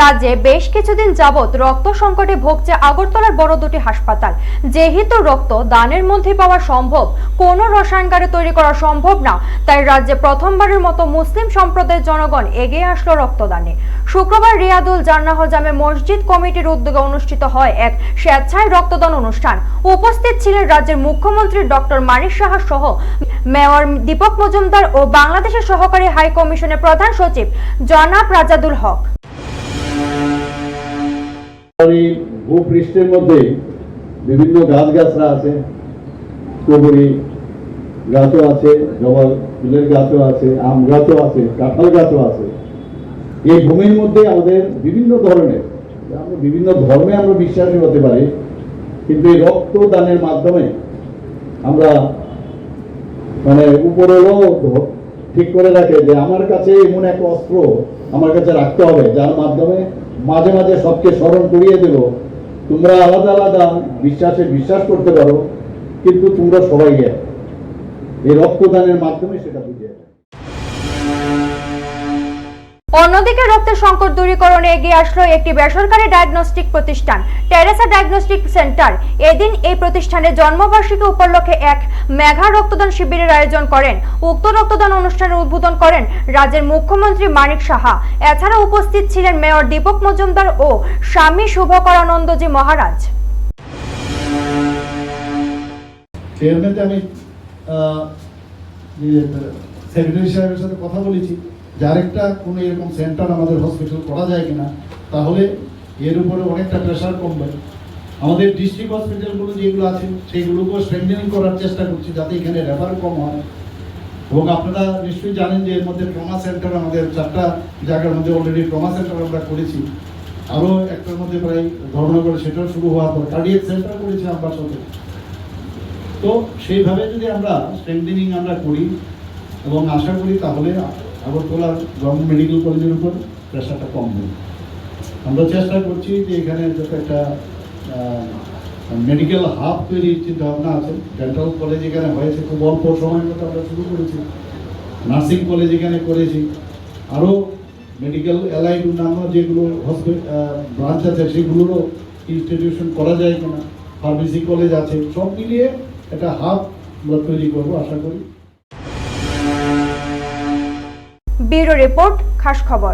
রাজ্যে বেশ কিছুদিন যাবৎ রক্ত সংকটে ভুগছে আগরতলার বড় দুটি হাসপাতাল। যেহেতু রক্ত দানের মধ্যে পাওয়া সম্ভব, কোনো রসায়নগারে তৈরি করা সম্ভব না, তাই রাজ্যে প্রথমবারের মতো মুসলিম সম্প্রদায়ের জনগণ এগিয়ে আসলো রক্তদানে। শুক্রবার রিয়াদুল জান্নাহ জামে মসজিদ কমিটির উদ্যোগে অনুষ্ঠিত হয় এক স্বেচ্ছায় রক্তদান অনুষ্ঠান। উপস্থিত ছিলেন রাজ্যের মুখ্যমন্ত্রী ডক্টর মানিক সাহা সহ মেয়র দীপক মজুমদার ও বাংলাদেশের সহকারী হাই কমিশনের প্রধান সচিব জনাব রাজাদুল হক। ভূপৃষ্ঠের মধ্যে বিভিন্ন গাছ গাছরা আছে কবরি গাছও আছে, জবা ফুলের গাছও আছে, আম গাছও আছে, কাঁঠাল গাছও আছে। এই ভূমির মধ্যে আমাদের বিভিন্ন ধরনের, আমরা বিভিন্ন ধর্মে আমরা বিশ্বাসী হতে পারি, কিন্তু এই রক্তদানের মাধ্যমে আমরা মানে উপরেও ঠিক করে রাখে যে আমার কাছে এমন এক অস্ত্র আমার কাছে রাখতে হবে, যার মাধ্যমে মাঝে মাঝে সবকে স্মরণ করিয়ে দেব। তোমরা আলাদা আলাদা বিশ্বাসে বিশ্বাস করতে পারো, কিন্তু তোমরা সবাই এক। এই রক্তদানের মাধ্যমে সেটা বুঝে অন্যদিকে রক্তের সংকট দূরীকরণে এগিয়ে আসলো একটি বেসরকারি ডায়াগনস্টিক প্রতিষ্ঠান টেরেসা ডায়াগনস্টিক সেন্টার এদিন এই প্রতিষ্ঠানের জন্মবার্ষিকী উপলক্ষে এক মেঘা রক্তদান শিবিরের আয়োজন করেন। উক্ত রক্তদান অনুষ্ঠানের উদ্বোধন করেন রাজ্যের মুখ্যমন্ত্রী মানিক সাহা। এছাড়া উপস্থিত ছিলেন মেয়র দীপক মজুমদার ও স্বামী শুভকরানন্দজি মহারাজ। সাহেবের সাথে কথা বলেছি। যে আরেকটা কোনো এরকম সেন্টার আমাদের হসপিটাল করা যায় কিনা, তাহলে এর উপরে অনেকটা প্রেশার কমবে। আমাদের ডিস্ট্রিক্ট হসপিটালগুলো যেগুলো আছে সেইগুলোকেও স্ট্রেংথেনিং করার চেষ্টা করছি যাতে এখানে রেফার কম হয়। এবং আপনারা নিশ্চয়ই জানেন যে এর মধ্যে ট্রমা সেন্টার আমাদের চারটা জায়গার মধ্যে অলরেডি ট্রমা সেন্টার আমরা করেছি। আরও একটার মধ্যে প্রায় ধর্মনগরে সেটাও শুরু হওয়ার পর কার্ডিয়াক সেন্টার করেছি আমার সাথে তো সেইভাবে যদি আমরা স্ট্রেংথেনিং আমরা করি, এবং আশা করি তাহলে আগরতলার গভর্নমেন্ট মেডিকেল কলেজের উপর প্রেশারটা কমবে আমরা চেষ্টা করছি যে এখানে যত একটা মেডিকেল হাব তৈরির চিন্তা ভাবনা আছে। ডেন্টাল কলেজ এখানে হয়েছে, খুব অল্প সময়ের মধ্যে আমরা শুরু করেছি। নার্সিং কলেজ এখানে করেছি। আরও মেডিকেল অ্যালাইড অন্যান্য যেগুলো হসপিটাল ব্রাঞ্চ আছে, সেগুলোরও ইনস্টিটিউশন করা যায় কিনা। ফার্মেসি কলেজ আছে, সব মিলিয়ে একটা হাব আমরা তৈরি করব, আশা করি। ব্যুরো রিপোর্ট খাস খবর।